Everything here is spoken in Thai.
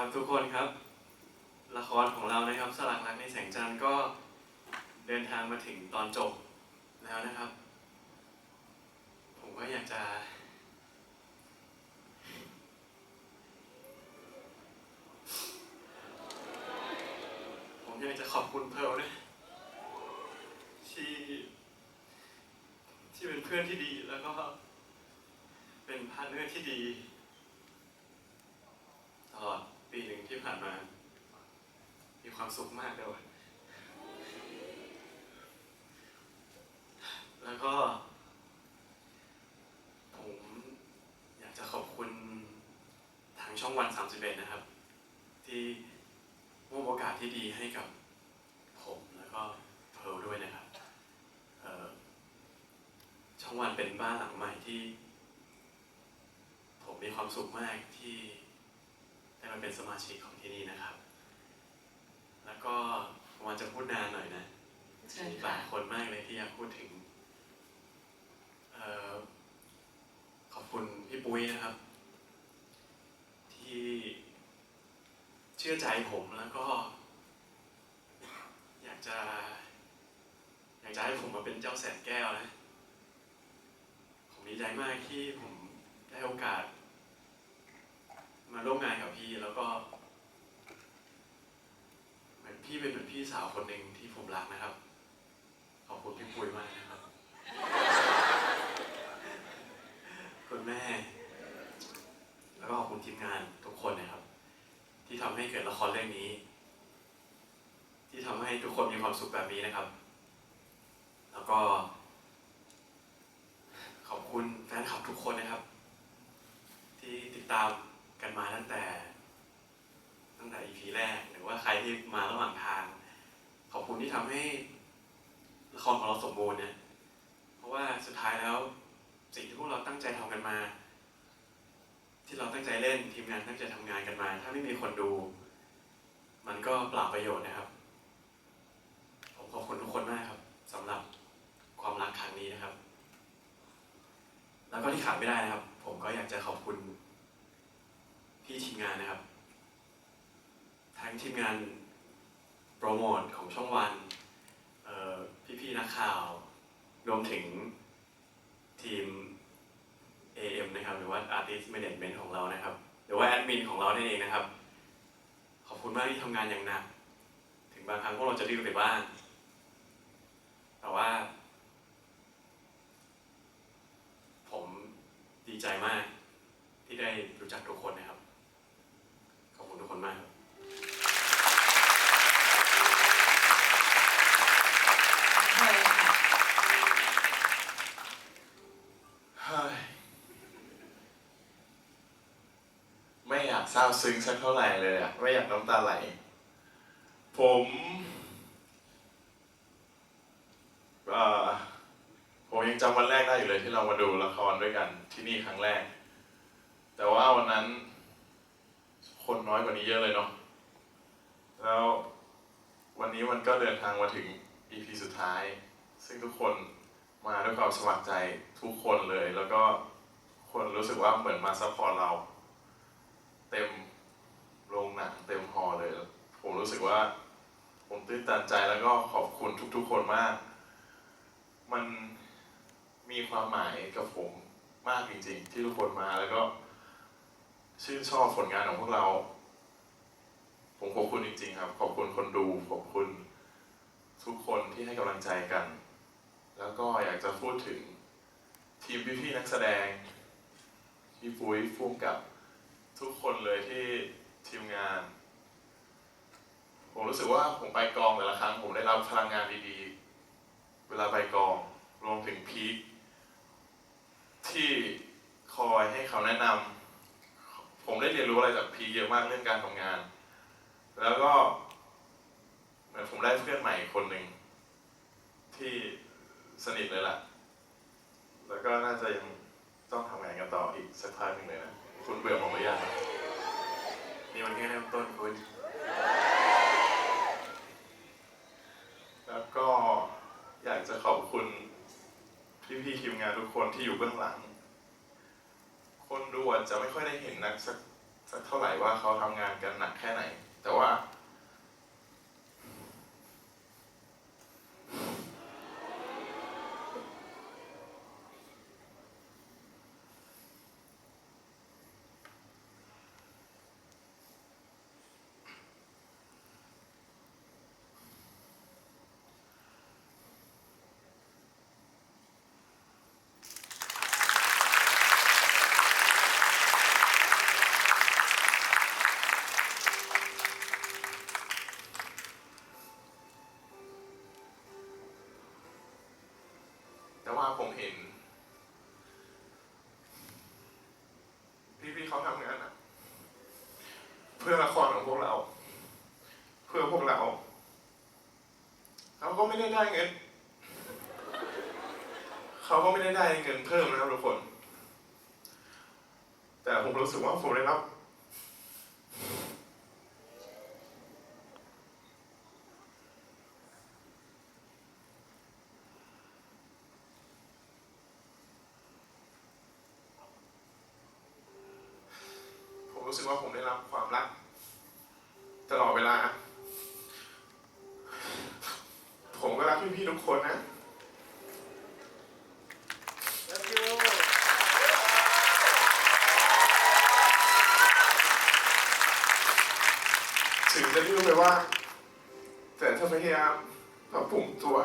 ครับทุกคนครับ ละครของเรานะครับสลักรักในแสงจันทร์ก็เดินทางมาถึงตอนจบแล้วนะครับ ผมก็อยากจะผมอยากจะขอบคุณเพลนะที่ที่เป็นเพื่อนที่ดีแล้วก็เป็นพาร์ทเนอร์ที่ดีตลอด ปีหนึ่งที่ผ่านมา มีความสุขมากเลยว่ะแล้วก็ ผมอยากจะขอบคุณทางช่องวัน 31 นะครับ ที่มอบโอกาสที่ดีให้กับผมแล้วก็เพลด้วยนะครับช่องวันเป็นบ้านหลังใหม่ที่ ผมมีความสุขมากที่ มาเป็นสมาชิกของที่นี่นะครับ แล้วก็ผมอาจจะพูดนานหน่อยนะเชิญมีหค่ะลายคนมากเลยที่อยากพูดถึงเอ่อขอบคุณพี่ปุ้ยนะครับ ที่เชื่อใจผมแล้วก็ อยากจะ อยากจะให้ผมมาเป็นเจ้าแสนแก้วนะ ผมดีใจมากที่ผมได้โอกาส มาร่วมงานกับพี่แล้วก็ เหมือนพี่เป็นเหมือนพี่ สาวคนหนึ่งที่ผมรักนะครับ ขอบคุณพี่ปุ้ยมากนะครับ คุณแม่ แล้วก็ขอบคุณทีมงานทุกคนนะครับ ที่ทำให้เกิดละครเรื่องนี้ ที่ทำให้ทุกคนมีความสุขแบบนี้นะครับ แล้วก็ ขอบคุณแฟนคลับทุกคนนะครับ ที่ติดตามกันมาตั้งแต่ ตั้งแต่ EP แรก หรือว่าใครที่มาระหว่างทาง ขอบคุณที่ทำ ให้ละครของเราสมบูรณ์เนี่ยเพราะว่าสุดท้ายแล้วสิ่งที่พวกเราตั้งใจทำกันมา ที่เราตั้งใจเล่นทีมงานตั้งใจทำงานกันมา ถ้าไม่มีคนดู มันก็เปล่าประโยชน์นะครับ ผมขอบคุณทุกคนมากครับสำหรับความรักครั้งนี้นะครับ แล้วก็ที่ขาดไม่ได้นะครับ ผมก็อยากจะขอบคุณพี่ทีมงานนะครับ ทั้งทีมงาน โปรโมทของช่องวันพี่ๆนักข่าว รวมถึงทีม AM นะครับ หรือว่า Artist Management ของเรานะครับ หรือว่าแอดมินของเรานั่นเองนะครับ ขอบคุณมากที่ทำงานอย่างหนัก ถึงบางครั้งพวกเราจะดื้อไปบ้าง แต่ว่า ผมดีใจมากที่ได้รู้จักทุกคนนะครับ ขอบคุณทุกคนมากครับ เชิญค่ะ เฮ้ย ไม่อยากเศร้าซึ้งสักเท่าไหร่เลยอะไม่อยากน้ำตาไหล ผมเอ่อผมยังจำวันแรกได้อยู่เลยที่เรามาดูละครด้วยกันที่นี่ครั้งแรก แต่ว่าวันนั้น คนน้อยกว่านี้เยอะเลยเนาะแล้ววันนี้มันก็เดินทางมาถึง EP สุดท้าย ซึ่งทุกคน มาด้วยความสมัครใจทุกคนเลย แล้วก็คนรู้สึกว่าเหมือนมาซัพพอร์ตเรา เต็มโรงหนังเต็มฮอลเลย ผมรู้สึกว่า ผมตื้นตันใจแล้วก็ขอบคุณทุกๆคนมาก มันมีความหมายกับผมมากจริงๆ ที่ทุกคนมาแล้วก็ชื่นชอบผลงานของพวกเรา ผมขอบคุณจริงๆครับ ขอบคุณคนดู ขอบคุณทุกคนที่ให้กำลังใจกัน แล้วก็อยากจะพู ดถึงทีมพี่ๆนักแสดงพี่ปุ้ยฟุ้งกับทุกคนเลยที่ทีมงาน ผมรู้สึกว่าผมไปกองแต่ละครั้ง ผมได้รับพลังงานดีๆ เวลาไปกองรวมถึงพีคที่คอยให้คำแนะนำผมได้เรียนรู้อะไรจากพีเยอะมากเรื่องการทำงาน แล้วก็เหมือนผมได้เพื่อนใหม่คนหนึ่งที่สนิทเลยล่ะ แล้วก็น่าจะยังต้องทำงานกันต่ออีกสักพักหนึ่งเลยนะ คุณเบื่อผมหรือยังนี่มันแค่เริ่มต้นคุณ แล้วก็อยากจะขอบคุณพี่ๆทีมงานทุกคนที่อยู่เบื้องหลัง คนดูอาจจะไม่ค่อยได้เห็นนักแสสักเท่าไหร่ว่าเขาทำงานกันหนักแค่ไหน แต่ว่า ผมเห็น พี่ๆเขาทำงานอะเพื่อละครของพวกเรา เพื่อพวกเราเขาก็ไม่ได้ได้เงินเขาก็ไม่ได้ได้เงินเพิ่มนะครับทุกคน แต่ผมรู้สึกว่าผมได้รับ รู้สึกว่าผมได้รับความรัก ตลอดเวลา ผมก็รักพี่ๆทุกคนนะถึงจะดื้อไปว่า แต่ถ้าพยายามปรับปรุงตัว